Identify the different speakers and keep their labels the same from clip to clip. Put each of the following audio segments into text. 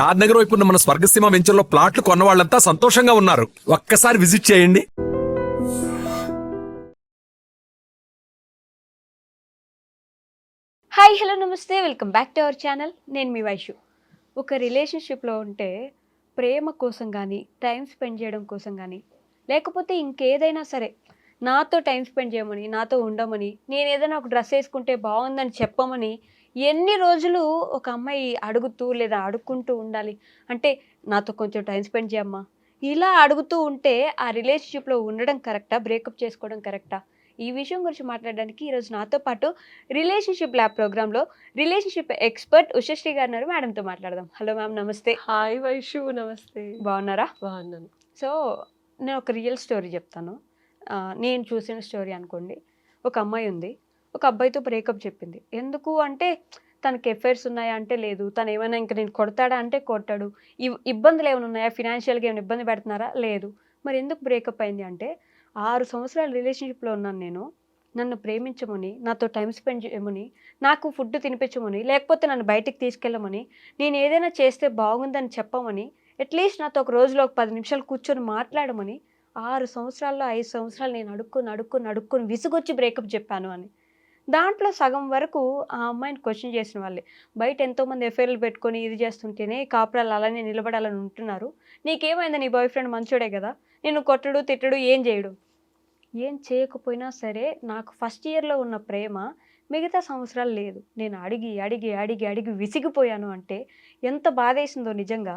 Speaker 1: షాద్ నగర్ వైపు ఉన్న మన స్వర్గసీమ వెంచర్లో ప్లాట్లు కొన్న వాళ్ళంతా సంతోషంగా ఉన్నారు. ఒక్కసారి విజిట్ చేయండి.
Speaker 2: హాయ్ హలో నమస్తే. Welcome back to our channel. నేను మీ వైషు. ఒక రిలేషన్షిప్లో ఉంటే ప్రేమ కోసం కానీ టైం స్పెండ్ చేయడం కోసం కానీ లేకపోతే ఇంకేదైనా సరే నాతో టైం స్పెండ్ చేయమని నాతో ఉండమని నేను ఏదైనా ఒక డ్రెస్ వేసుకుంటే బాగుందని చెప్పమని ఎన్ని రోజులు ఒక అమ్మాయి అడుగుతూ లేదా అడుక్కుంటూ ఉండాలి? అంటే నాతో కొంచెం టైం స్పెండ్ చేయమ్మా. ఇలా అడుగుతూ ఉంటే ఆ రిలేషన్షిప్లో ఉండడం కరెక్టా? బ్రేకప్ చేసుకోవడం కరెక్టా? ఈ విషయం గురించి మాట్లాడడానికి ఈరోజు నాతో పాటు రిలేషన్షిప్ ల్యాబ్ ప్రోగ్రాంలో రిలేషన్షిప్ ఎక్స్పర్ట్ ఉషశ్రీ గారు ఉన్నారు. మేడంతో మాట్లాడదాం. హలో మ్యామ్ నమస్తే.
Speaker 3: హాయ్ వైషు నమస్తే.
Speaker 2: బాగున్నారా?
Speaker 3: బాగున్నాను.
Speaker 2: సో నేను ఒక రియల్ స్టోరీ చెప్తాను. నేను చూసిన స్టోరీ అనుకోండి. ఒక అమ్మాయి ఉంది. ఒక అబ్బాయితో బ్రేకప్ చెప్పింది. ఎందుకు అంటే తనకి ఎఫైర్స్ ఉన్నాయా అంటే లేదు. తను ఏమైనా ఇంకా నేను కొడతాడా అంటే కొట్టాడు ఇవ్- ఇబ్బందులు ఏమైనా ఉన్నాయా? ఫినాన్షియల్గా ఏమైనా ఇబ్బంది పెడుతున్నారా? లేదు. మరి ఎందుకు బ్రేకప్ అయింది అంటే ఆరు సంవత్సరాల రిలేషన్షిప్లో ఉన్నాను నేను. నన్ను ప్రేమించమని నాతో టైం స్పెండ్ చేయమని నాకు ఫుడ్ తినిపించమని లేకపోతే నన్ను బయటికి తీసుకెళ్ళమని నేను ఏదైనా చేస్తే బాగుందని చెప్పమని అట్లీస్ట్ నాతో ఒక రోజులో ఒక పది నిమిషాలు కూర్చొని మాట్లాడమని ఆరు సంవత్సరాల్లో ఐదు సంవత్సరాలు నేను అడుక్కుని అడుక్కుని అడుక్కుని విసుగొచ్చి బ్రేకప్ చెప్పాను అని. దాంట్లో సగం వరకు ఆ అమ్మాయిని క్వశ్చన్ చేసిన వాళ్ళే. బయట ఎంతోమంది ఎఫ్ఐఆర్లు పెట్టుకొని ఇది చేస్తుంటేనే కాపురాలు అలానే నిలబడాలని ఉంటున్నారు. నీకేమైంది? నీ బాయ్ ఫ్రెండ్ మంచోడే కదా. నేను కొట్టడు తిట్టడు ఏం చేయడు? ఏం చేయకపోయినా సరే నాకు ఫస్ట్ ఇయర్లో ఉన్న ప్రేమ మిగతా సంవత్సరాలు లేదు. నేను అడిగి అడిగి అడిగి అడిగి విసిగిపోయాను అంటే ఎంత బాధేసిందో నిజంగా.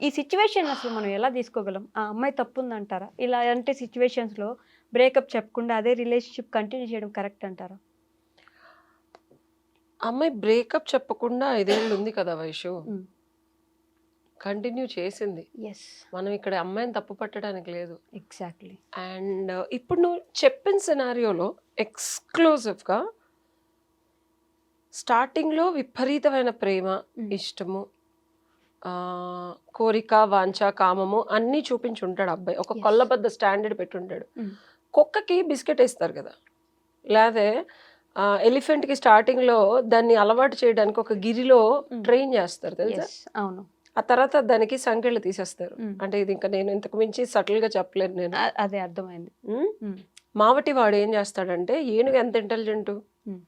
Speaker 2: ఈ సిచ్యువేషన్ అసలు మనం ఎలా తీసుకోగలం? ఆ అమ్మాయి తప్పుందంటారా? ఇలాంటి సిచ్యువేషన్స్లో బ్రేకప్ చెప్పకుండా అదే రిలేషన్షిప్ కంటిన్యూ చేయడం కరెక్ట్ అంటారా?
Speaker 3: అమ్మాయి బ్రేకప్ చెప్పకుండా ఐదేళ్ళు ఉంది కదా వైషు. కంటిన్యూ చేసింది
Speaker 2: ఎస్
Speaker 3: మనం ఇక్కడ అమ్మాయిని తప్పు పట్టడానికి లేదు
Speaker 2: ఎగ్జాక్ట్లీ
Speaker 3: అండ్ ఇప్పుడు నువ్వు చెప్పిన సినారియోలో ఎక్స్క్లూజివ్గా స్టార్టింగ్లో విపరీతమైన ప్రేమ. ఇష్టము కోరిక వాంఛ కామము అన్నీ చూపించి ఉంటాడు అబ్బాయి ఒక. కొల్లబద్ద స్టాండర్డ్ పెట్టుంటాడు. కుక్కకి బిస్కెట్ వేస్తారు కదా లేదే ఎలిఫెంట్కి స్టార్టింగ్లో దాన్ని అలవాటు చేయడానికి ఒక గిరిలో. ట్రైన్ చేస్తారు తెలుసా
Speaker 2: అవును
Speaker 3: ఆ తర్వాత దానికి సంఖ్యలు తీసేస్తారు. అంటే ఇది ఇంకా నేను ఇంతకు మించి సటిల్గా చెప్పలేను నేను
Speaker 2: అదే అర్థమైంది.
Speaker 3: మావటి వాడు ఏం చేస్తాడంటే ఏనుగు ఎంత intelligent
Speaker 2: Mm.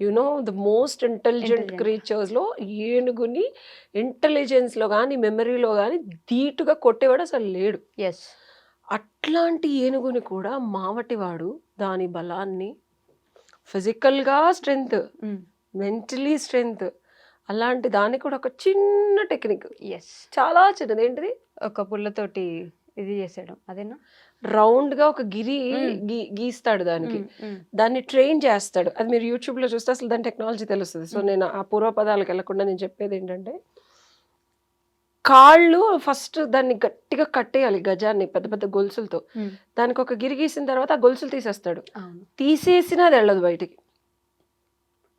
Speaker 3: You know the most intelligent. క్రీచర్స్లో ఏనుగుని ఇంటెలిజెన్స్లో కానీ మెమరీలో కానీ ధీటుగా కొట్టేవాడు అసలు లేడు
Speaker 2: ఎస్
Speaker 3: అట్లాంటి ఏనుగుని కూడా మావటివాడు దాని బలాన్ని ఫిజికల్గా స్ట్రెంగ్త్ మెంటలీ స్ట్రెంగ్త్ అలాంటి దానికి కూడా ఒక చిన్న టెక్నిక్.
Speaker 2: ఎస్
Speaker 3: చాలా చిన్నది. ఏంటిది?
Speaker 2: ఒక పుల్లతోటి ఇది చేసేయడం. అదేనా?
Speaker 3: రౌండ్గా ఒక గిరి. గీ గీస్తాడు దానికి. దాన్ని ట్రైన్ చేస్తాడు. అది మీరు యూట్యూబ్లో చూస్తే అసలు దాని టెక్నాలజీ తెలుస్తుంది. సో. నేను ఆ పూర్వపదాలకు వెళ్ళకుండా నేను చెప్పేది ఏంటంటే కాళ్ళు ఫస్ట్ దాన్ని గట్టిగా కట్టేయాలి గజాన్ని పెద్ద పెద్ద గొలుసులతో. దానికి ఒక గిరి గీసిన తర్వాత ఆ గొలుసులు తీసేస్తాడు. తీసేసినా అది వెళ్ళదు బయటికి.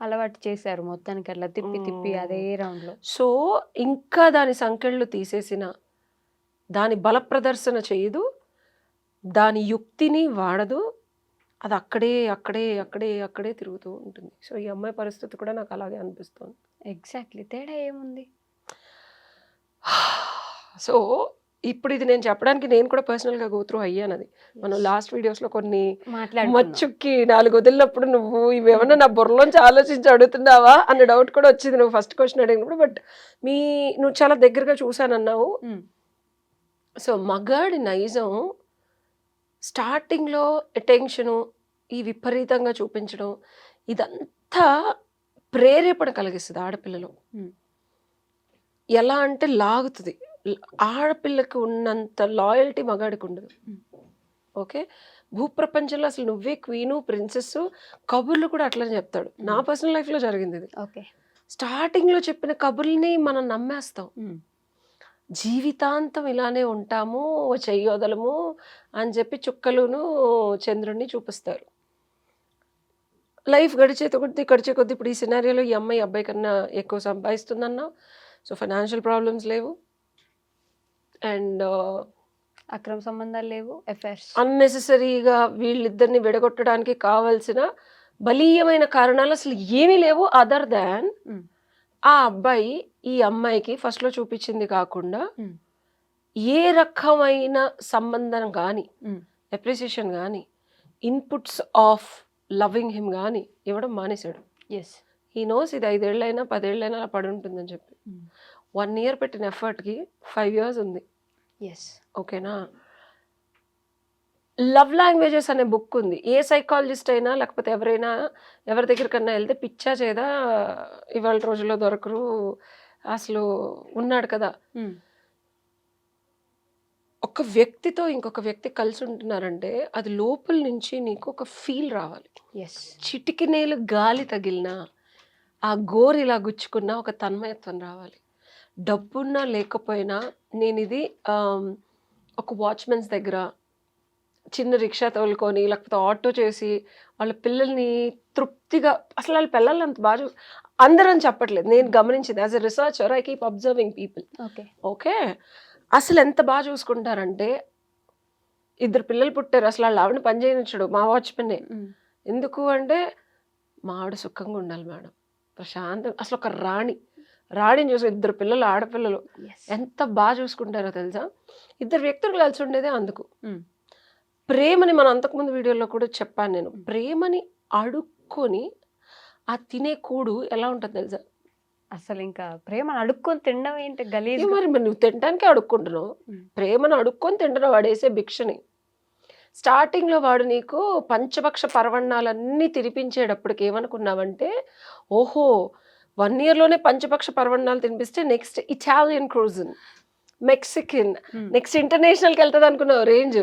Speaker 2: అలవాటు చేశారు మొత్తానికి అట్లా తిప్పి తిప్పి. అదే రౌండ్లో
Speaker 3: సో ఇంకా దాని సంకెళ్ళు తీసేసిన దాని బల ప్రదర్శన చేయదు దాని యుక్తిని వాడదు అది అక్కడే అక్కడే అక్కడే అక్కడే తిరుగుతూ ఉంటుంది. సో ఈ అమ్మాయి పరిస్థితి కూడా నాకు అలాగే అనిపిస్తుంది.
Speaker 2: ఎగ్జాక్ట్లీ తేడా ఏముంది?
Speaker 3: సో ఇప్పుడు ఇది నేను చెప్పడానికి నేను కూడా పర్సనల్గా గోత్రూ అయ్యానది మనం లాస్ట్ వీడియోస్లో కొన్ని
Speaker 2: మాట్లాడుకుందాం.
Speaker 3: మచ్చుక్కి నాలుగు వదిలినప్పుడు నువ్వు ఇవేమన్నా నా బుర్రలోంచి ఆలోచించి అడుగుతున్నావా అన్న డౌట్ కూడా వచ్చింది నువ్వు ఫస్ట్ క్వశ్చన్ అడిగినప్పుడు బట్ మీ నువ్వు చాలా దగ్గరగా చూసానన్నావు
Speaker 2: Mm.
Speaker 3: సో మగాడి నైజం స్టార్టింగ్లో అటెన్షను ఈ విపరీతంగా చూపించడం ఇదంతా ప్రేరేపణ కలిగిస్తుంది ఆడపిల్లలో
Speaker 2: Hmm.
Speaker 3: ఎలా అంటే లాగుతుంది ల- ఆడపిల్లకి ఉన్నంత లాయల్టీ మగాడికి ఉండదు. ఓకే? భూప్రపంచంలో అసలు నువ్వే క్వీను ప్రిన్సెస్ కబుర్లు కూడా అట్లనే చెప్తాడు. నా. పర్సనల్ లైఫ్లో జరిగింది ఇది.
Speaker 2: ఓకే.
Speaker 3: స్టార్టింగ్లో చెప్పిన కబుర్ని మనం నమ్మేస్తాం. జీవితాంతం ఇలానే ఉంటాము చెయ్యొదలము అని చెప్పి చుక్కలును చంద్రుడిని చూపిస్తారు. లైఫ్ గడిచే కొద్ది గడిచే కొద్ది ఇప్పుడు ఈ సినారియోలో ఈ అమ్మాయి అబ్బాయి కన్నా ఎక్కువ సంపాదిస్తుందన్నా సో ఫైనాన్షియల్ ప్రాబ్లమ్స్ లేవు. అండ్
Speaker 2: అక్రమ సంబంధాలు లేవు ఎఫైర్స్
Speaker 3: అన్నెసెసరీగా వీళ్ళిద్దరిని విడగొట్టడానికి కావాల్సిన బలీయమైన కారణాలు అసలు ఏమీ లేవు అదర్ దాన్. ఆ అబ్బాయి ఈ అమ్మాయికి ఫస్ట్లో చూపించింది కాకుండా. ఏ రకమైన సంబంధం కానీ. అప్రిసియేషన్ కానీ ఇన్పుట్స్ ఆఫ్ లవింగ్ హిమ్ కానీ ఇవ్వడం మానేశాడు
Speaker 2: ఎస్
Speaker 3: ఈ నోస్ ఇది ఐదేళ్ళైనా పదేళ్ళైనా అలా పడి ఉంటుందని చెప్పి వన్ ఇయర్ పెట్టిన ఎఫర్ట్కి ఫైవ్ ఇయర్స్ ఉంది.
Speaker 2: ఎస్
Speaker 3: ఓకేనా? లవ్ లాంగ్వేజెస్ అనే బుక్ ఉంది. ఏ సైకాలజిస్ట్ అయినా లేకపోతే ఎవరైనా ఎవరి దగ్గరికన్నా వెళ్తే పిచ్చా చేదా ఇవాళ రోజుల్లో దొరకరు అసలు ఉన్నాడు కదా. ఒక వ్యక్తితో ఇంకొక వ్యక్తి కలిసి ఉంటున్నారంటే అది లోపల నుంచి నీకు ఒక ఫీల్ రావాలి.
Speaker 2: ఎస్
Speaker 3: చిటికినేలు గాలి తగిలినా ఆ గోరు ఇలా గుచ్చుకున్నా ఒక తన్మయత్వం రావాలి. డబ్బున్నా లేకపోయినా నేను ఇది ఒక వాచ్మెన్స్ దగ్గర చిన్న రిక్షా తోలుకొని లేకపోతే ఆటో చేసి వాళ్ళ పిల్లల్ని తృప్తిగా అసలు వాళ్ళ పిల్లల్ని అంత బాగా చూ- అందరని చెప్పట్లేదు. నేను గమనించింది. As a researcher I keep observing people
Speaker 2: okay.
Speaker 3: Okay? అసలు ఎంత బాగా చూసుకుంటారంటే ఇద్దరు పిల్లలు పుట్టారు. అసలు వాళ్ళ ఆవిడని పని చేయనిచ్చాడు. మా వాచ్మెన్నే ఎందుకు అంటే మా ఆవిడ సుఖంగా ఉండాలి మేడం. ప్రశాంతం అసలు ఒక రాణి. రాణిని చూసి ఇద్దరు పిల్లలు ఆడపిల్లలు ఎంత బాగా చూసుకుంటారో తెలుసా? ఇద్దరు వ్యక్తులు కలిసి ఉండేదే అందుకు.
Speaker 2: Mm.
Speaker 3: ప్రేమని మనం అంతకుముందు వీడియోలో కూడా చెప్పాను నేను. ప్రేమని అడుక్కొని ఆ తినే కూడు ఎలా ఉంటుంది తెలుసా?
Speaker 2: అసలు ఇంకా ప్రేమను అడుక్కొని తినడం ఏంటి గలీజ్
Speaker 3: మరి నువ్వు తినడానికే అడుక్కుంటున్నావు.
Speaker 2: Mm.
Speaker 3: ప్రేమను అడుక్కొని తింటున్నావు వాడేసే భిక్షని. స్టార్టింగ్లో వాడు నీకు పంచపక్ష పర్వణాలన్నీ తినిపించేటప్పటికి ఏమనుకున్నావంటే ఓహో వన్ ఇయర్లోనే పంచపక్ష పర్వణాలు తినిపిస్తే నెక్స్ట్ ఇటాలియన్ క్రూజన్ మెక్సికన్. నెక్స్ట్ ఇంటర్నేషనల్కి వెళ్తుంది అనుకున్నావు రేంజ్.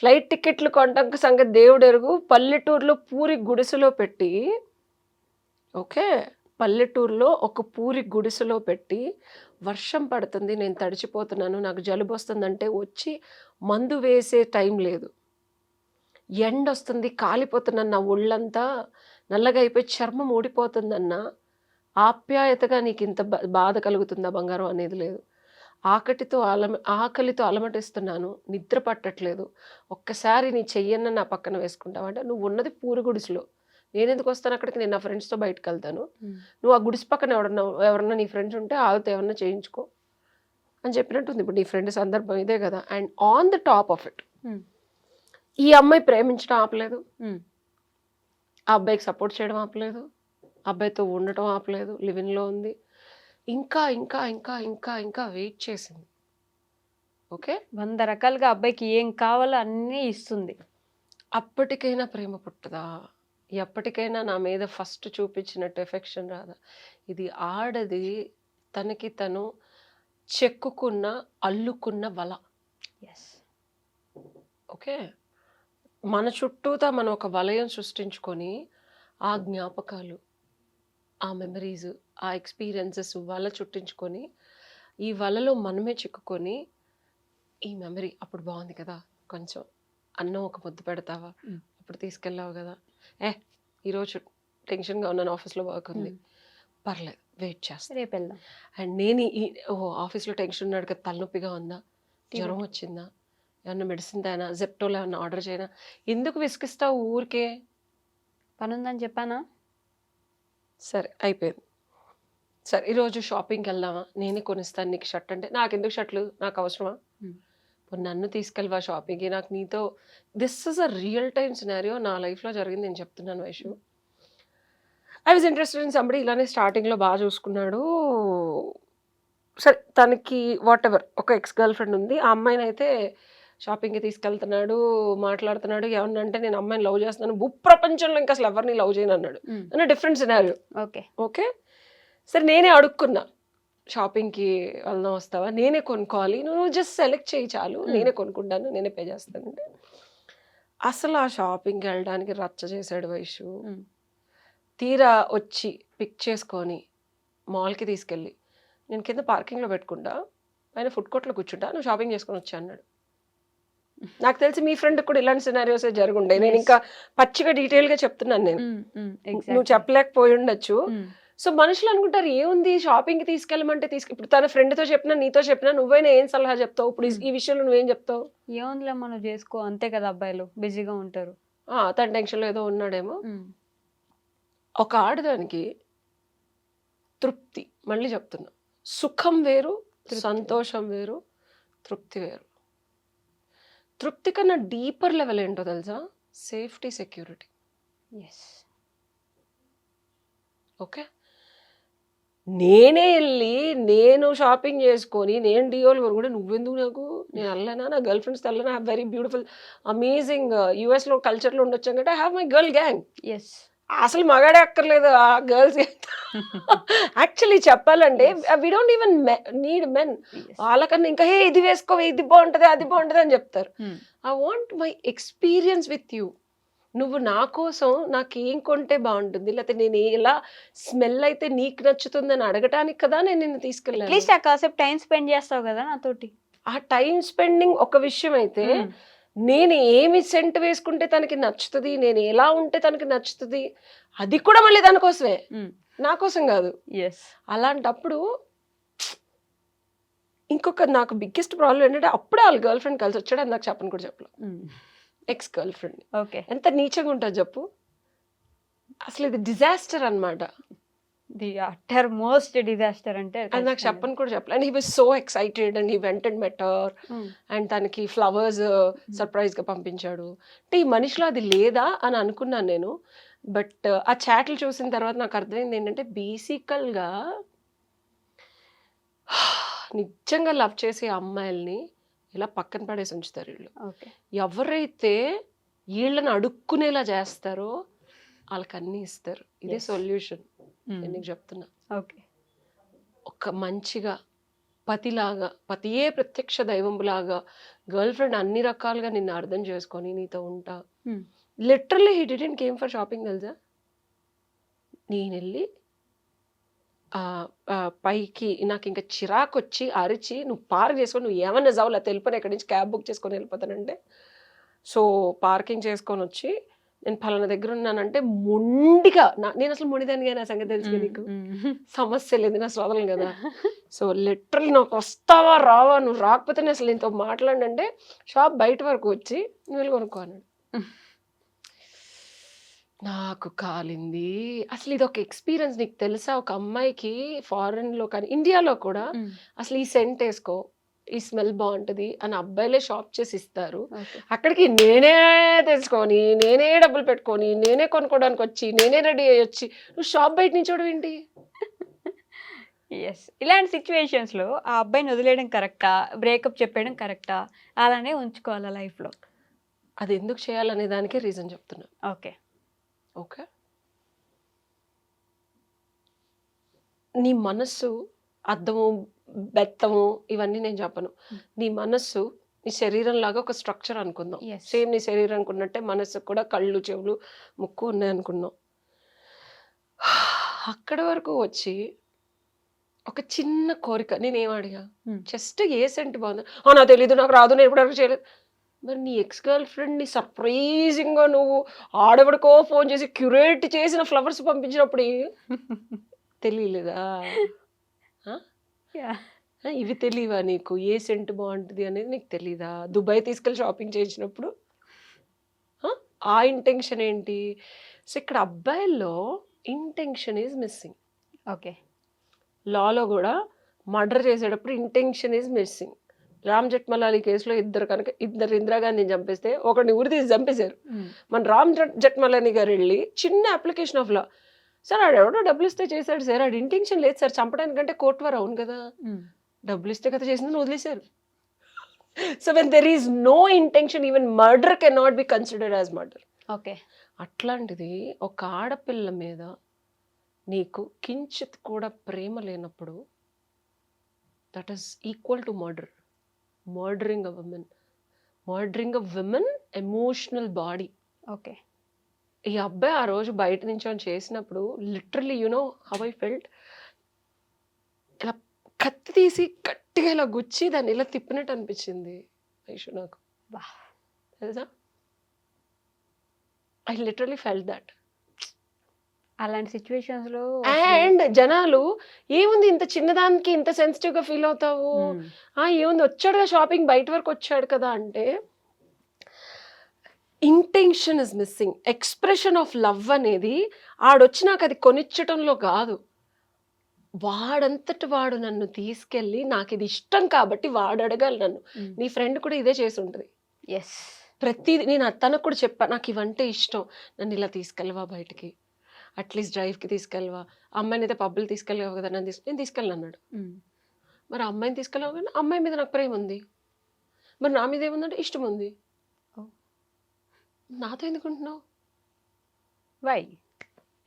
Speaker 3: ఫ్లైట్ టికెట్లు కొనడానికి సంగతి దేవుడు ఎరుగు. పల్లెటూరులో పూరి గుడిసెలో పెట్టి ఓకే పల్లెటూరులో ఒక పూరి గుడిసెలో పెట్టి వర్షం పడుతుంది నేను తడిచిపోతున్నాను నాకు జలుబు వస్తుందంటే వచ్చి మందు వేసే టైం లేదు. ఎండ వస్తుంది కాలిపోతున్నాను నా ఒళ్ళంతా నల్లగా అయిపోయి చర్మం ఊడిపోతుందన్న ఆప్యాయతగా నీకు ఇంత బా- బాధ కలుగుతుందా బంగారం అనేది లేదు. ఆకటితో అలమ ఆకలితో అలమటిస్తున్నాను నిద్ర పట్టట్లేదు. ఒక్కసారి నీ చెయ్యన్న నా పక్కన వేసుకుంటావు. అంటే నువ్వు ఉన్నది పూరి గుడిసెలో. నేను ఎందుకు వస్తాను అక్కడికి? నేను నా ఫ్రెండ్స్తో బయటకు వెళ్తాను నువ్వు ఆ గుడిసి పక్కన ఎవరన్నా ఎవరన్నా నీ ఫ్రెండ్స్ ఉంటే వాళ్ళతో ఏమన్నా చేయించుకో అని చెప్పినట్టుంది. ఇప్పుడు నీ ఫ్రెండ్ సందర్భం ఇదే కదా. And on the top of it. ఈ అమ్మాయి ప్రేమించడం ఆపలేదు. ఆ అబ్బాయికి సపోర్ట్ చేయడం ఆపలేదు. అబ్బాయితో ఉండటం ఆపలేదు లివిన్లో ఉంది. ఇంకా ఇంకా ఇంకా ఇంకా ఇంకా వెయిట్ చేసింది. ఓకే?
Speaker 2: వంద రకాలుగా అబ్బాయికి ఏం కావాలో అన్నీ ఇస్తుంది.
Speaker 3: అప్పటికైనా ప్రేమ పుట్టదా? ఎప్పటికైనా నా మీద ఫస్ట్ చూపించినట్టు ఎఫెక్షన్ రాదా? ఇది ఆడది తనకి తను చెక్కుకున్న అల్లుకున్న వల.
Speaker 2: Yes
Speaker 3: okay? మన చుట్టూతా మనం ఒక వలయం సృష్టించుకొని ఆ జ్ఞాపకాలు ఆ మెమరీస్ ఆ ఎక్స్పీరియన్సెస్ వల చుట్టించుకొని ఈ వలలో మనమే చిక్కుకొని ఈ మెమరీ అప్పుడు బాగుంది కదా కొంచెం అన్నం ఒక ముద్దు పెడతావా. అప్పుడు తీసుకెళ్ళావు కదా. ఏ ఈరోజు టెన్షన్గా ఉన్నాను ఆఫీస్లో వర్క్ ఉంది. పర్లేదు వెయిట్ చేస్తాను
Speaker 2: రేపు వెళ్దాం.
Speaker 3: అండ్ నేను ఈ ఓహో ఆఫీస్లో టెన్షన్ ఉన్నాడు కదా తలనొప్పిగా ఉందా
Speaker 2: టీ
Speaker 3: జ్వరం వచ్చిందా ఏమన్నా మెడిసిన్ తేనా జెప్టోలో ఏమన్నా ఆర్డర్ చేయనా ఎందుకు విసిగిస్తావు ఊరికే?
Speaker 2: పని ఉందని చెప్పానా?
Speaker 3: సరే అయిపోయింది. సరే ఈరోజు షాపింగ్కి వెళ్దామా? నేనే కొనిస్తాను నీకు షర్ట్ అంటే నాకు ఎందుకు షర్ట్లు? నాకు అవసరమా. ఇప్పుడు నన్ను తీసుకెళ్ళవా షాపింగ్కి. నాకు నీతో this is a real time scenario నా లైఫ్లో జరిగింది నేను చెప్తున్నాను Vaishu. I was interested in somebody ఇలానే స్టార్టింగ్లో బాగా చూసుకున్నాడు. సరే తనకి వాట్ ఎవర్ ఒక ఎక్స్ గర్ల్ ఫ్రెండ్ ఉంది. ఆ అమ్మాయిని అయితే షాపింగ్కి తీసుకెళ్తున్నాడు మాట్లాడుతున్నాడు ఏమన్నా అంటే నేను అమ్మాయిని లవ్ చేస్తున్నాను భూ ప్రపంచంలో ఇంకా అసలు ఎవరిని లవ్ చేయను అన్నాడు. అన్న డిఫరెంట్ సినారియో.
Speaker 2: ఓకే.
Speaker 3: ఓకే? సరే నేనే అడుక్కున్నా. షాపింగ్కి వెళ్దాం వస్తావా? నేనే కొనుక్కోవాలి. నువ్వు జస్ట్ సెలెక్ట్ చేయి చాలు. నేనే కొనుక్కుంటాను నేనే పే చేస్తానంటే అసలు ఆ షాపింగ్కి వెళ్ళడానికి రచ్చ చేశాడు వయసు తీరా వచ్చి పిక్ చేసుకొని మాల్కి తీసుకెళ్ళి నేను కింద పార్కింగ్లో పెట్టుకుంటా ఆయన ఫుడ్ కోర్ట్లో కూర్చుంటా నువ్వు షాపింగ్ చేసుకొని వచ్చా అన్నాడు. నాకు తెలిసి మీ ఫ్రెండ్ కూడా ఇలాంటి సినారియోస్ జరుగుండే. నేను. ఇంకా పచ్చిగా డీటెయిల్గా చెప్తున్నాను నేను. నువ్వు చెప్పలేకపోయి ఉండొచ్చు. సో మనుషులు అనుకుంటారు ఏముంది షాపింగ్కి తీసుకెళ్ళమంటే తీసుకు ఇప్పుడు తన ఫ్రెండ్తో చెప్పినా నీతో చెప్పినా నువ్వైనా ఏం సలహా చెప్తావు? ఇప్పుడు ఈ- విషయంలో నువ్వేం చెప్తావు?
Speaker 2: ఏముందిలే మనం చేసుకో అంతే కదా అబ్బాయిలు బిజీగా ఉంటారు.
Speaker 3: ఆ, తన టెన్షన్లో ఏదో ఉన్నాడేమో. ఒక ఆడదానికి తృప్తి. మళ్ళీ చెప్తున్నా. సుఖం వేరు. సంతోషం వేరు తృప్తి వేరు. తృప్తి కన్నా డీపర్ లెవెల్ ఏంటో తెలుసా? Safety security.
Speaker 2: Yes
Speaker 3: okay? నేనే వెళ్ళి నేను షాపింగ్ చేసుకొని నేను డియోలు కొనుక్కుంటే నువ్వెందుకు నాకు? నేను అల్లనా నా గర్ల్ ఫ్రెండ్స్ అల్లనా హ్యావ్ వెరీ బ్యూటిఫుల్ అమేజింగ్ యూఎస్లో కల్చర్లో ఉండొచ్చు అంటే I have my girl gang
Speaker 2: yes
Speaker 3: అసలు మగాడే అక్కర్లేదు ఆ గర్ల్స్ యాక్చువల్లీ చెప్పాలంటే we don't even need men. వాళ్ళకన్నా ఇంకా హే ఇది వేసుకో ఇది బాగుంటుంది అది బాగుంటుంది అని చెప్తారు. I want my experience with you. నువ్వు నా కోసం నాకు ఏం కొంటే బాగుంటుంది లేకపోతే నేను ఎలా స్మెల్ అయితే నీకు నచ్చుతుందని అడగటానికి కదా నేను నిన్ను తీసుకెళ్ళాను.
Speaker 2: అట్లీస్ట్ ఆ కాసేపు టైం స్పెండ్ చేస్తావు కదా నాతోటి.
Speaker 3: ఆ టైం స్పెండింగ్ ఒక విషయం అయితే నేను ఏమి సెంట్ వేసుకుంటే తనకి నచ్చుతుంది నేను ఎలా ఉంటే తనకి నచ్చుతుంది అది కూడా మళ్ళీ దానికోసమే నా కోసం కాదు. అలాంటప్పుడు ఇంకొక నాకు బిగ్గెస్ట్ ప్రాబ్లం ఏంటంటే అప్పుడే వాళ్ళ గర్ల్ ఫ్రెండ్ కలిసి వచ్చాడు అది నాకు చెప్పను కూడా చెప్పలేదు ఎక్స్ గర్ల్ ఫ్రెండ్
Speaker 2: ఓకే
Speaker 3: ఎంత నీచంగా ఉంటుంది చెప్పు. అసలు ఇది డిజాస్టర్ అన్నమాట.
Speaker 2: ది అటర్ మోస్ట్ డిజాస్టర్ అంటే
Speaker 3: అది నాకు చెప్పను కూడా చెప్పలేదు. And he was so excited and he went and met her and తనకి ఫ్లవర్స్ సర్ప్రైజ్గా పంపించాడు. అంటే ఈ మనిషిలో అది లేదా అని అనుకున్నాను నేను. బట్ ఆ చాట్లు చూసిన తర్వాత నాకు అర్థమైంది ఏంటంటే బేసికల్గా నిజంగా లవ్ చేసే అమ్మాయిల్ని ఇలా పక్కన పడేసి ఉంచుతారు వీళ్ళు. ఎవరైతే వీళ్ళని అడుక్కునేలా చేస్తారో వాళ్ళకి అన్నీ ఇస్తారు. ఇదే. సొల్యూషన్ నేను నీకు చెప్తున్నా.
Speaker 2: ఓకే.
Speaker 3: ఒక మంచిగా పతిలాగా పతియే ప్రత్యక్ష దైవంలాగా గర్ల్ ఫ్రెండ్ అన్ని రకాలుగా నిన్ను అర్థం చేసుకొని నీతో ఉంటా. Literally he didn't came for shopping తెలుసా? నేను వెళ్ళి పైకి నాకు ఇంకా చిరాకు వచ్చి అరిచి నువ్వు పార్క్ చేసుకొని నువ్వు ఏమన్నా జావు లేకపోతే వెళ్ళిపోయిన ఇక్కడి నుంచి క్యాబ్ బుక్ చేసుకొని వెళ్ళిపోతానంటే సో పార్కింగ్ చేసుకొని వచ్చి నేను పలానా దగ్గర ఉన్నానంటే మొండిగా నేను అసలు మొండిదానిగా నా సంగతి తెలుసు నీకు? సమస్య లేదు నా సోదరులు కదా. సో లిటరల్ నాకు వస్తావా రావా నువ్వు రాకపోతే నేను అసలు నీతో మాట్లాడంటే షాప్ బయట వరకు వచ్చి నువ్వు కొనుక్కో అన్నాడు. నాకు కాలింది. అసలు ఇది ఒక ఎక్స్పీరియన్స్ నీకు తెలుసా? ఒక అమ్మాయికి foreign లో కానీ ఇండియాలో కూడా అసలు ఈ సెంట్ వేసుకో. ఈ స్మెల్ బాగుంటుంది అని అబ్బాయిలే షాప్ చేసి ఇస్తారు. అక్కడికి నేనే తెచ్చుకొని నేనే డబ్బులు పెట్టుకొని నేనే కొనుక్కోవడానికి వచ్చి నేనే రెడీ అయ్యి వచ్చి నువ్వు షాప్ బయట నుంచి ఏంటి?
Speaker 2: ఎస్ ఇలాంటి సిచ్యువేషన్స్లో ఆ అబ్బాయిని వదిలేయడం కరెక్టా బ్రేకప్ చెప్పేయడం కరెక్టా అలానే ఉంచుకోవాలా లైఫ్లో?
Speaker 3: అది ఎందుకు చేయాలనే దానికే రీజన్ చెప్తున్నా.
Speaker 2: ఓకే.
Speaker 3: ఓకే? నీ మనస్సు అద్దము బెత్తము ఇవన్నీ నేను చెప్పను. నీ మనస్సు నీ శరీరం లాగా ఒక స్ట్రక్చర్ అనుకుందాం. సేమ్ నీ శరీరం అనుకున్నట్టే మనస్సుకు కూడా కళ్ళు చెవులు ముక్కు ఉన్నాయి అనుకున్నాం అక్కడి వరకు వచ్చి ఒక చిన్న కోరిక నేనేం అడిగా. జస్ట్ ఏ సెంట్ బాగుంది? "ఆ, నాకు తెలీదు నాకు రాదు నేను ఎప్పుడు చేయలేదు మరి నీ ఎక్స్ గర్ల్ ఫ్రెండ్ని సర్ప్రైజింగ్గా నువ్వు ఆడవిడకో ఫోన్ చేసి క్యూరేట్ చేసిన ఫ్లవర్స్ పంపించినప్పుడు తెలియలేదా ఇవి తెలియవా నీకు? ఏ సెంట్ బాగుంటుంది అనేది నీకు తెలీదా? దుబాయ్ తీసుకెళ్ళి షాపింగ్ చేసినప్పుడు? ఆ, ఇంటెన్షన్ ఏంటి? సో ఇక్కడ అబ్బాయిల్లో ఇంటెన్షన్ ఈజ్ మిస్సింగ్.
Speaker 2: ఓకే.
Speaker 3: లాలో కూడా మర్డర్ చేసేటప్పుడు intention is missing. Ram Jethmalani కేసులో ఇద్దరు కనుక ఇద్దరు ఇందిరాగాంధీని చంపేస్తే ఒకరిని ఉరి తీసి చంపేశారు. మన రామ్ జట్ జట్మలాని గారు వెళ్ళి చిన్న అప్లికేషన్ ఆఫ్ లా సార్ ఆడు ఎవడో డబ్బులు ఇస్తే చేశాడు సార్. ఆడు ఇంటెన్షన్ లేదు సార్. చంపడానికంటే కోర్టు వారు అవును కదా. డబ్బులు ఇస్తే కదా చేసిందని వదిలేశారు. So when there is no intention even murder can not be considered as murder
Speaker 2: okay.
Speaker 3: అట్లాంటిది ఒక ఆడపిల్ల మీద నీకు కించిత్ కూడా ప్రేమ లేనప్పుడు that is equal to murder murdering a women murdering a women emotional body
Speaker 2: okay.
Speaker 3: ఈ అబ్బాయి ఆ రోజు బయట నుంచి అని చేసినప్పుడు literally you know how I felt ఇలా కత్తి తీసి గట్టిగా ఇలా గుచ్చి దాన్ని ఇలా తిప్పినట్టు అనిపించింది. ఐషు నాకు. తెలుసా? ఐ లిటరలీ ఫెల్ట్ దట్
Speaker 2: అలాంటి సిచ్యువేషన్స్లో
Speaker 3: అండ్ జనాలు ఏముంది ఇంత చిన్నదానికి ఇంత సెన్సిటివ్గా ఫీల్ అవుతావు? ఏముంది వచ్చాడుగా షాపింగ్ బయట వరకు వచ్చాడు కదా అంటే intention is missing expression of love అనేది ఆడొచ్చి నాకు అది కొనిచ్చటంలో కాదు. వాడంతటి వాడు నన్ను తీసుకెళ్ళి నాకు ఇది ఇష్టం కాబట్టి వాడు అడగాలి నన్ను నీ ఫ్రెండ్ కూడా ఇదే చేసి ఉంటుంది
Speaker 2: ఎస్
Speaker 3: ప్రతిదీ నేను తనకు కూడా చెప్పాను నాకు ఇవంటే ఇష్టం. నన్ను ఇలా తీసుకెళ్ళవా బయటికి? అట్లీస్ట్ డ్రైవ్కి తీసుకెళ్ళవా? అమ్మాయిని అయితే పబ్బులు తీసుకెళ్ళావు కదా? నన్ను తీసుకు నేను తీసుకెళ్ళను అన్నాడు. మరి అమ్మాయిని తీసుకెళ్ళావు కానీ అమ్మాయి మీద నాకు ప్రేమ ఉంది మరి నా మీద ఏముందంటే ఇష్టం ఉంది. నాతో ఎందుకుంటున్నావు?
Speaker 2: వై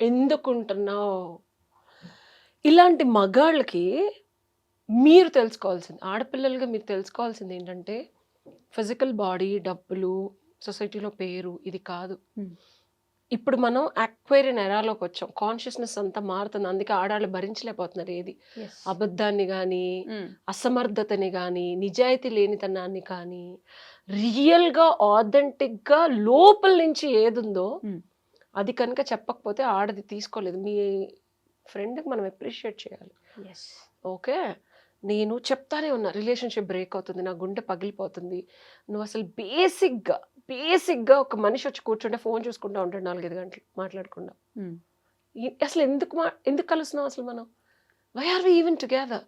Speaker 3: ఎందుకుంటున్నావు? ఇలాంటి మగాళ్ళకి మీరు తెలుసుకోవాల్సింది ఆడపిల్లలుగా మీరు తెలుసుకోవాల్సింది ఏంటంటే ఫిజికల్ బాడీ డబ్బులు సొసైటీలో పేరు ఇది కాదు.
Speaker 2: Hmm.
Speaker 3: ఇప్పుడు మనం అక్వైరియన్ ఎరాలోకి వచ్చాం కాన్షియస్నెస్ అంతా మారుతుంది. అందుకే ఆడాళ్ళు భరించలేకపోతున్నారు ఏది? అబద్ధాన్ని కానీ అసమర్థతని కానీ నిజాయితీ లేనితనాన్ని కానీ రియల్గా ఆథెంటిక్గా లోపల నుంచి ఏదుందో
Speaker 2: Hmm.
Speaker 3: అది కనుక చెప్పకపోతే ఆడది తీసుకోలేదు. మీ ఫ్రెండ్కి మనం అప్రిషియేట్ చేయాలి. ఓకే? నేను చెప్తానే ఉన్నా రిలేషన్షిప్ బ్రేక్ అవుతుంది. నా గుండె పగిలిపోతుంది. నువ్వు అసలు బేసిక్గా బేసిక్గా ఒక మనిషి వచ్చి కూర్చుంటే ఫోన్ చూసుకుంటూ ఉంటాడు నాలుగైదు గంటలు మాట్లాడకుండా. అసలు ఎందుకు మా ఎందుకు కలుస్తున్నాం అసలు మనం? Why are we even together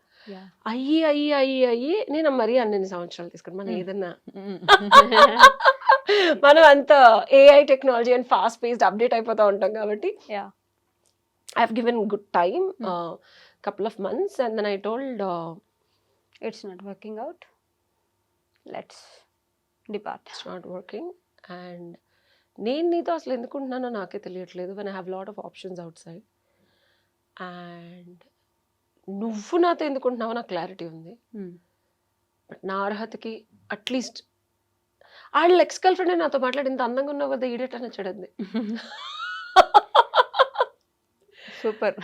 Speaker 3: అయ్యి అయ్యి అయ్యి అయ్యి నేను మరీ అన్ని సంవత్సరాలు తీసుకుని మనం. ఏదన్నా మనం అంత AI technology and fast paced update అయిపోతూ ఉంటాం కాబట్టి. I have given good time. Couple of months and then I told
Speaker 2: it's not working out let's depart.
Speaker 3: It's not working and నేను నీతో అసలు ఎందుకుంటున్నానో నాకే తెలియట్లేదు. When I have lot of options outside and నువ్వు నాతో ఎందుకుంటున్నావో నాకు క్లారిటీ ఉంది. బట్ నా అర్హతకి అట్లీస్ట్ వాళ్ళ ఎక్స్ గర్ల్ ఫ్రెండ్ నాతో మాట్లాడి ఇంత అందంగా ఉన్నావు కదా ఈడేట్ అని చూడండి
Speaker 2: సూపర్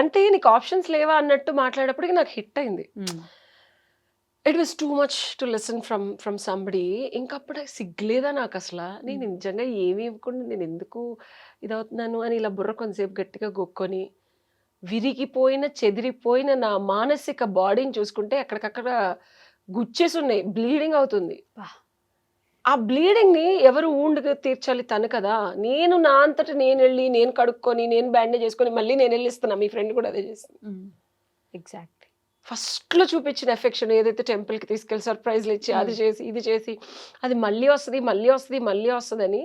Speaker 3: అంటే నీకు ఆప్షన్స్ లేవా అన్నట్టు మాట్లాడేప్పటికి నాకు హిట్ అయింది. It was too much to lesson from from somebody ఇంకా అప్పుడు సిగ్గులేదా నాకు అసలు నేను నిజంగా ఏమి ఇవ్వకుండా నేను ఎందుకు ఇదవుతున్నాను అని ఇలా బుర్ర కొంతసేపు గట్టిగా గొక్కొని విరిగిపోయిన చెదిరిపోయిన నా మానసిక బాడీని చూసుకుంటే అక్కడికక్కడ గుచ్చేసి ఉన్నాయి. బ్లీడింగ్ అవుతుంది. ఆ బ్లీడింగ్ని ఎవరు ఊండుగా తీర్చాలి తను కదా? నేను నా అంతట నేను వెళ్ళి నేను కడుక్కొని నేను బ్యాండేజ్ చేసుకొని మళ్ళీ నేను వెళ్ళిస్తున్నా. మీ ఫ్రెండ్ కూడా అదే చేస్తుంది.
Speaker 2: ఎగ్జాక్ట్లీ.
Speaker 3: ఫస్ట్లో చూపించిన ఎఫెక్షన్ ఏదైతే టెంపుల్కి తీసుకెళ్ళి సర్ప్రైజ్లు ఇచ్చి అది చేసి ఇది చేసి అది మళ్ళీ వస్తుంది మళ్ళీ వస్తుంది మళ్ళీ వస్తుంది అని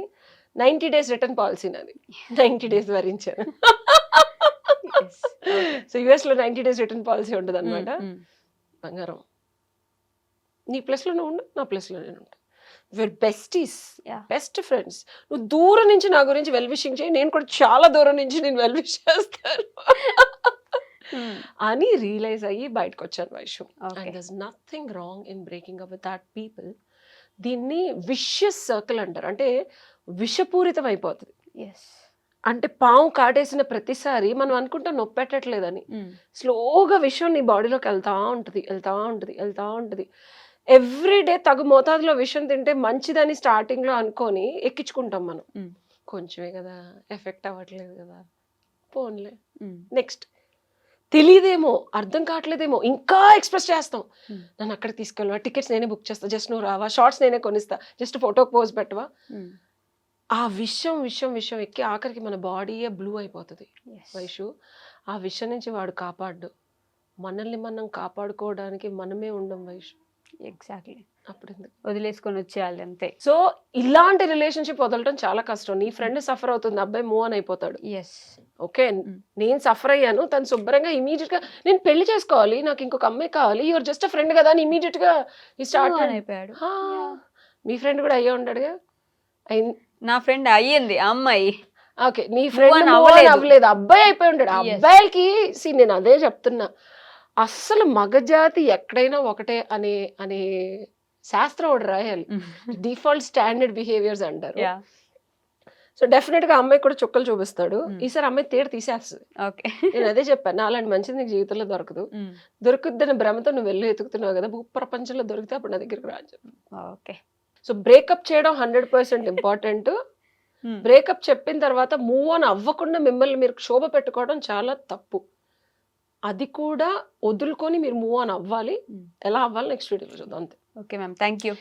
Speaker 3: నైన్టీ డేస్ రిటర్న్ పాలసీ నాది నైన్టీ డేస్ భరించాను సో యుఎస్లో నైన్టీ డేస్ రిటర్న్ పాలసీ ఉంటుంది అనమాట బంగారం. నీ ప్లస్లో నువ్వు ఉండు నా ప్లస్లో నేను ఉంటా వెర్ బెస్టీస్. బెస్ట్ ఫ్రెండ్స్ నువ్వు దూరం నుంచి నా గురించి వెల్ విషింగ్ చేయి. నేను కూడా చాలా దూరం నుంచి నేను వెల్ విష్ చేస్తాను. అని రియలైజ్ అయ్యి బయటకు వచ్చాను Vaishu. And there's nothing wrong in breaking up with that people దీన్ని విషియస్ సర్కిల్ అంటారు. అంటే విషపూరితం అయిపోతుంది.
Speaker 2: ఎస్
Speaker 3: అంటే పాము కాటేసిన ప్రతిసారి మనం అనుకుంటాం నొప్పి పెట్టట్లేదని స్లోగా విషయం నీ బాడీలోకి వెళ్తా ఉంటుంది వెళ్తా ఉంటుంది వెళ్తా ఉంటుంది. ఎవ్రీ డే తగు మోతాదులో విషయం తింటే మంచిదని స్టార్టింగ్లో అనుకొని ఎక్కించుకుంటాం మనం.
Speaker 2: Mm.
Speaker 3: కొంచెమే కదా ఎఫెక్ట్ అవ్వట్లేదు కదా. పోన్లే. నెక్స్ట్ తెలియదేమో అర్థం కావట్లేదేమో ఇంకా ఎక్స్ప్రెస్ చేస్తాం. నన్ను అక్కడ తీసుకెళ్ళవా టికెట్స్ నేనే బుక్ చేస్తా జస్ట్ నువ్వు రావా షార్ట్స్ నేనే కొనిస్తా జస్ట్ ఫోటోకి పోజ్ పెట్టవా? ఆ విషయం విషయం విషయం ఎక్కి ఆఖరికి మన బాడీయే బ్లూ అయిపోతుంది. వైషు ఆ విషయం నుంచి వాడు కాపాడు మనల్ని మనం కాపాడుకోవడానికి మనమే ఉండం వైషు.
Speaker 2: ఎగ్జాక్ట్లీ
Speaker 3: అప్పుడు
Speaker 2: వదిలేసుకొని వచ్చేయాలి అంతే.
Speaker 3: సో ఇలాంటి రిలేషన్షిప్ వదలటం చాలా కష్టం. నీ ఫ్రెండ్ సఫర్ అవుతుంది అబ్బాయి మూవ్ అని అయిపోతాడు.
Speaker 2: Yes
Speaker 3: okay. నేను సఫర్ అయ్యాను. తను శుభ్రంగా ఇమీడియట్గా నేను పెళ్ళి చేసుకోవాలి. నాకు ఇంకొక అమ్మాయి కావాలి. యువర్ జస్ట్ ఫ్రెండ్ కదా అని ఇమీడియట్గా స్టార్ట్
Speaker 2: అయిపోయాడు.
Speaker 3: మీ ఫ్రెండ్ కూడా అయ్యే ఉంటాడుగా
Speaker 2: నా ఫ్రెండ్ అయ్యింది. అమ్మాయి.
Speaker 3: ఓకే. నీ ఫ్రెండ్
Speaker 2: అవ్వలేదు.
Speaker 3: అబ్బాయి అయిపోయి ఉంటాడు
Speaker 2: Yes.
Speaker 3: అబ్బాయిలకి see, నేను అదే చెప్తున్నా. అస్సలు మగజాతి ఎక్కడైనా ఒకటే అనే అనే శాస్త్రం ఒకటి రాయాలి. డిఫాల్ట్ స్టాండర్డ్ బిహేవియర్స్ అంటారు.
Speaker 2: యా.
Speaker 3: సో డెఫినెట్గా అమ్మాయి కూడా చుక్కలు చూపిస్తాడు. ఈసారి అమ్మాయి తేడు తీసేస్తుంది.
Speaker 2: ఓకే.
Speaker 3: నేను అదే చెప్పాను అలాంటి మంచిది నీకు జీవితంలో దొరకదు. దొరుకుద్దన్న భ్రమతో నువ్వు వెళ్ళి ఎతుకుతున్నావు కదా భూ ప్రపంచంలో దొరికితే అప్పుడు నా దగ్గరికి రాజు
Speaker 2: ఓకే.
Speaker 3: సో బ్రేకప్ చేయడం హండ్రెడ్ పర్సెంట్ ఇంపార్టెంట్. బ్రేకప్ చెప్పిన తర్వాత మూవ్ ఆన్ అవ్వకుండా మిమ్మల్ని మీరు క్షోభ పెట్టుకోవడం చాలా తప్పు. అది కూడా వదులుకొని మీరు మూవ్ ఆన్ అవ్వాలి. ఎలా అవ్వాలి నెక్స్ట్ వీడియోలో చూద్దాం అంతే.
Speaker 2: Okay ma'am thank you.